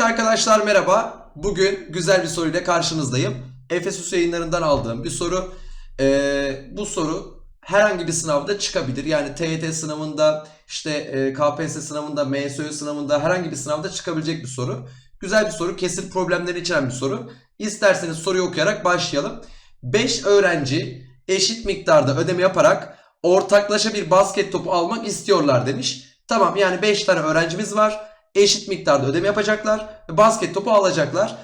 Evet arkadaşlar merhaba. Bugün güzel bir soruyla karşınızdayım. Efesus yayınlarından aldığım bir soru. Ee, bu soru herhangi bir sınavda çıkabilir. Yani TYT sınavında, işte e, KPSS sınavında, MSÖ sınavında herhangi bir sınavda çıkabilecek bir soru. Güzel bir soru, kesir problemleri içeren bir soru. İsterseniz soruyu okuyarak başlayalım. 5 öğrenci eşit miktarda ödeme yaparak ortaklaşa bir basket topu almak istiyorlar demiş. Tamam yani 5 tane öğrencimiz var. Eşit miktarda ödeme yapacaklar ve basket topu alacaklar.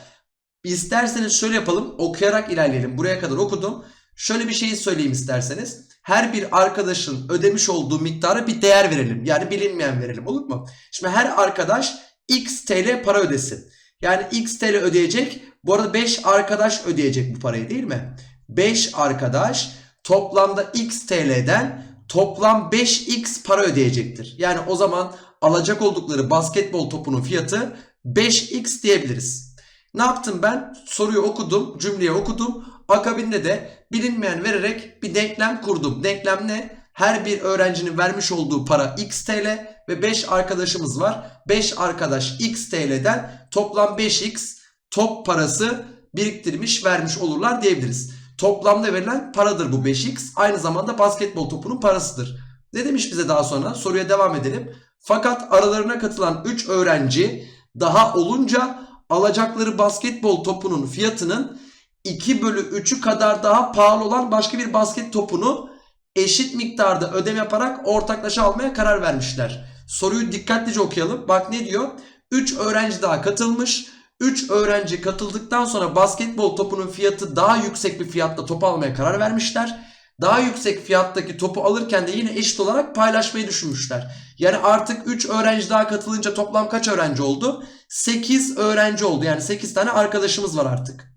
İsterseniz şöyle yapalım. Okuyarak ilerleyelim. Buraya kadar okudum. Şöyle bir şey söyleyeyim isterseniz. Her bir arkadaşın ödemiş olduğu miktara bir değer verelim. Yani bilinmeyen verelim olur mu? Şimdi her arkadaş x TL para ödesin. Yani x TL ödeyecek. Bu arada 5 arkadaş ödeyecek bu parayı değil mi? 5 arkadaş toplamda x TL'den toplam 5x para ödeyecektir. Yani o zaman alacak oldukları basketbol topunun fiyatı 5x diyebiliriz. Ne yaptım ben? Soruyu okudum, cümleyi okudum. Akabinde de bilinmeyen vererek bir denklem kurdum. Denklem ne? Her bir öğrencinin vermiş olduğu para x TL ve 5 arkadaşımız var. 5 arkadaş x TL'den toplam 5x top parası biriktirmiş vermiş olurlar diyebiliriz. Toplamda verilen paradır bu 5x. Aynı zamanda basketbol topunun parasıdır. Ne demiş bize daha sonra? Soruya devam edelim. Fakat aralarına katılan 3 öğrenci daha olunca alacakları basketbol topunun fiyatının 2 bölü 3'ü kadar daha pahalı olan başka bir basket topunu eşit miktarda ödeme yaparak ortaklaşa almaya karar vermişler. Soruyu dikkatlice okuyalım. Bak ne diyor? 3 öğrenci daha katılmış. 3 öğrenci katıldıktan sonra basketbol topunun fiyatı daha yüksek bir fiyatla topu almaya karar vermişler. Daha yüksek fiyattaki topu alırken de yine eşit olarak paylaşmayı düşünmüşler. Yani artık 3 öğrenci daha katılınca toplam kaç öğrenci oldu? 8 öğrenci oldu. Yani 8 tane arkadaşımız var artık.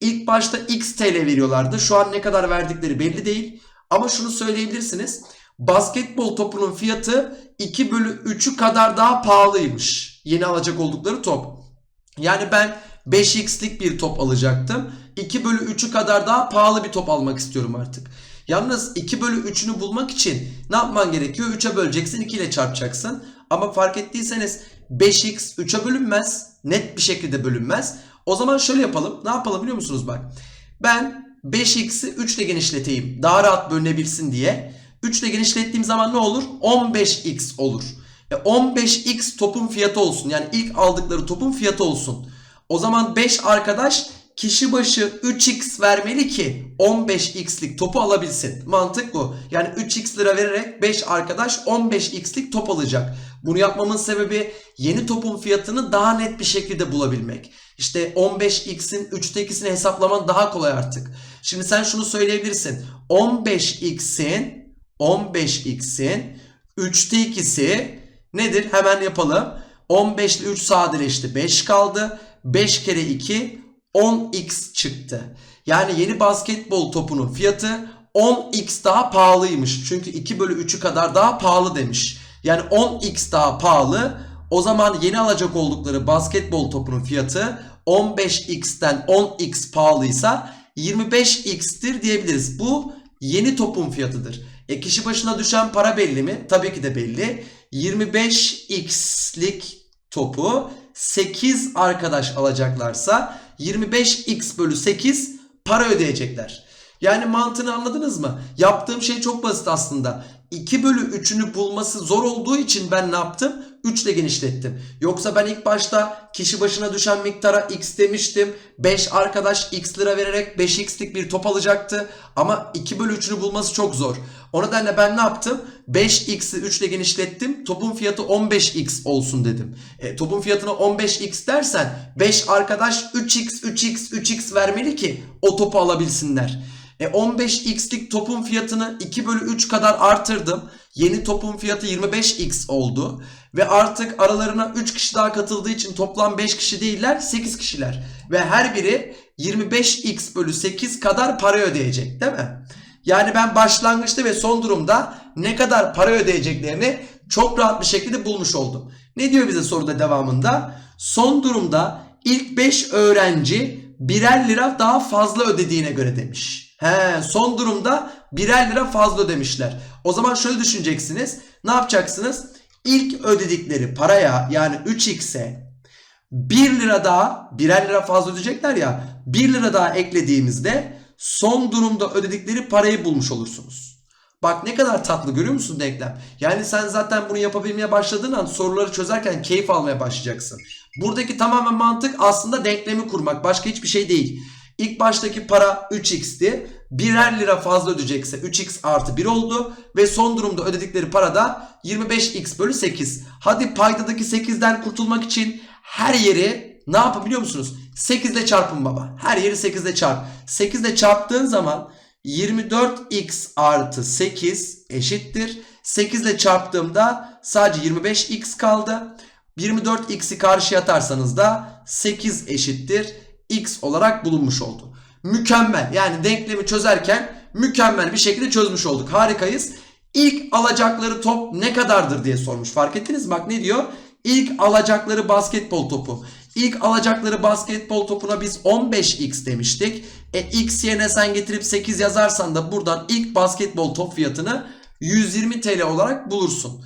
İlk başta x TL veriyorlardı. Şu an ne kadar verdikleri belli değil. Ama şunu söyleyebilirsiniz. Basketbol topunun fiyatı 2 bölü 3'ü kadar daha pahalıymış. Yeni alacak oldukları top. Yani ben 5x'lik bir top alacaktım. 2 bölü 3'ü kadar daha pahalı bir top almak istiyorum artık. Yalnız 2 bölü 3'ünü bulmak için ne yapman gerekiyor? 3'e böleceksin 2 ile çarpacaksın. Ama fark ettiyseniz 5x 3'e bölünmez. Net bir şekilde bölünmez. O zaman şöyle yapalım. Ne yapalım biliyor musunuz bak. Ben 5x'i 3 ile genişleteyim. Daha rahat bölünebilsin diye. 3 ile genişlettiğim zaman ne olur? 15x olur. E 15x topun fiyatı olsun. Yani ilk aldıkları topun fiyatı olsun. O zaman 5 arkadaş kişi başı 3x vermeli ki 15x'lik topu alabilsin. Mantık bu. Yani 3x lira vererek 5 arkadaş 15x'lik top alacak. Bunu yapmamın sebebi yeni topun fiyatını daha net bir şekilde bulabilmek. İşte 15x'in 3'tekisini hesaplaman daha kolay artık. Şimdi sen şunu söyleyebilirsin. 15x'in 15x'in 3'te ikisi nedir? Hemen yapalım. 15 ile 3 sadeleşti. 5 kaldı. 5 kere 2 10x çıktı. Yani yeni basketbol topunun fiyatı 10x daha pahalıymış. Çünkü 2 bölü 3'ü kadar daha pahalı demiş. Yani 10x daha pahalı. O zaman yeni alacak oldukları basketbol topunun fiyatı 15x'ten 10x pahalıysa 25x'tir diyebiliriz. Bu yeni topun fiyatıdır. E kişi başına düşen para belli mi? Tabii ki de belli. 25x'lik topu 8 arkadaş alacaklarsa 25x bölü 8 para ödeyecekler. Yani mantığını anladınız mı? Yaptığım şey çok basit aslında. 2 bölü 3'ünü bulması zor olduğu için ben ne yaptım? 3 ile genişlettim. Yoksa ben ilk başta kişi başına düşen miktara x demiştim. 5 arkadaş x lira vererek 5x'lik bir top alacaktı. Ama 2 bölü 3'ünü bulması çok zor. O nedenle ben ne yaptım? 5x'i 3 ile genişlettim. Topun fiyatı 15x olsun dedim. E, topun fiyatına 15x dersen 5 arkadaş 3x 3x 3x vermeli ki o topu alabilsinler. E 15x'lik topun fiyatını 2 bölü 3 kadar artırdım. Yeni topun fiyatı 25x oldu. Ve artık aralarına 3 kişi daha katıldığı için toplam 5 kişi değiller 8 kişiler. Ve her biri 25x bölü 8 kadar para ödeyecek değil mi? Yani ben başlangıçta ve son durumda ne kadar para ödeyeceklerini çok rahat bir şekilde bulmuş oldum. Ne diyor bize soruda devamında? Son durumda ilk 5 öğrenci birer lira daha fazla ödediğine göre demiş. He, son durumda birer lira fazla ödemişler. O zaman şöyle düşüneceksiniz. Ne yapacaksınız? İlk ödedikleri paraya yani 3x'e 1 lira daha birer lira fazla ödeyecekler ya 1 lira daha eklediğimizde son durumda ödedikleri parayı bulmuş olursunuz. Bak ne kadar tatlı görüyor musun denklem? Yani sen zaten bunu yapabilmeye başladığın an soruları çözerken keyif almaya başlayacaksın. Buradaki tamamen mantık aslında denklemi kurmak. Başka hiçbir şey değil. İlk baştaki para 3x'ti. Birer lira fazla ödeyecekse 3x artı 1 oldu. Ve son durumda ödedikleri para da 25x bölü 8. Hadi paydadaki 8'den kurtulmak için her yeri ne yapabiliyor musunuz? 8 ile çarpın baba. Her yeri 8 ile çarp. 8 ile çarptığın zaman 24x artı 8 eşittir. 8 ile çarptığımda sadece 25x kaldı. 24x'i karşıya atarsanız da 8 eşittir x olarak bulunmuş oldu. Mükemmel. Yani denklemi çözerken mükemmel bir şekilde çözmüş olduk. Harikayız. İlk alacakları top ne kadardır diye sormuş. Fark ettiniz mi? Bak ne diyor? İlk alacakları basketbol topu. İlk alacakları basketbol topuna biz 15x demiştik. E x yerine sen getirip 8 yazarsan da buradan ilk basketbol top fiyatını 120 TL olarak bulursun.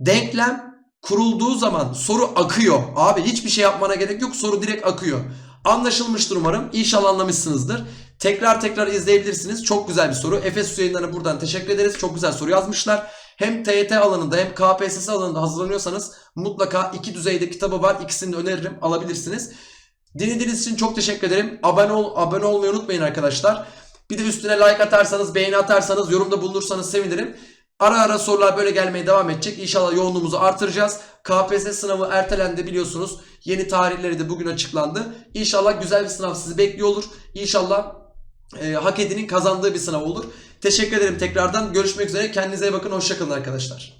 Denklem kurulduğu zaman soru akıyor. Abi hiçbir şey yapmana gerek yok. Soru direkt akıyor. Anlaşılmıştır umarım. İnşallah anlamışsınızdır. Tekrar tekrar izleyebilirsiniz. Çok güzel bir soru. Efes yayınlarına buradan teşekkür ederiz. Çok güzel soru yazmışlar. Hem TYT alanında hem KPSS alanında hazırlanıyorsanız mutlaka iki düzeyde kitabı var. İkisini de öneririm. Alabilirsiniz. Dinlediğiniz için çok teşekkür ederim. Abone, ol, abone olmayı unutmayın arkadaşlar. Bir de üstüne like atarsanız, beğeni atarsanız, yorumda bulunursanız sevinirim. Ara ara sorular böyle gelmeye devam edecek. İnşallah yoğunluğumuzu artıracağız. KPSS sınavı ertelendi biliyorsunuz. Yeni tarihleri de bugün açıklandı. İnşallah güzel bir sınav sizi bekliyor olur. İnşallah e, hak edenin kazandığı bir sınav olur. Teşekkür ederim tekrardan. Görüşmek üzere. Kendinize iyi bakın. Hoşçakalın arkadaşlar.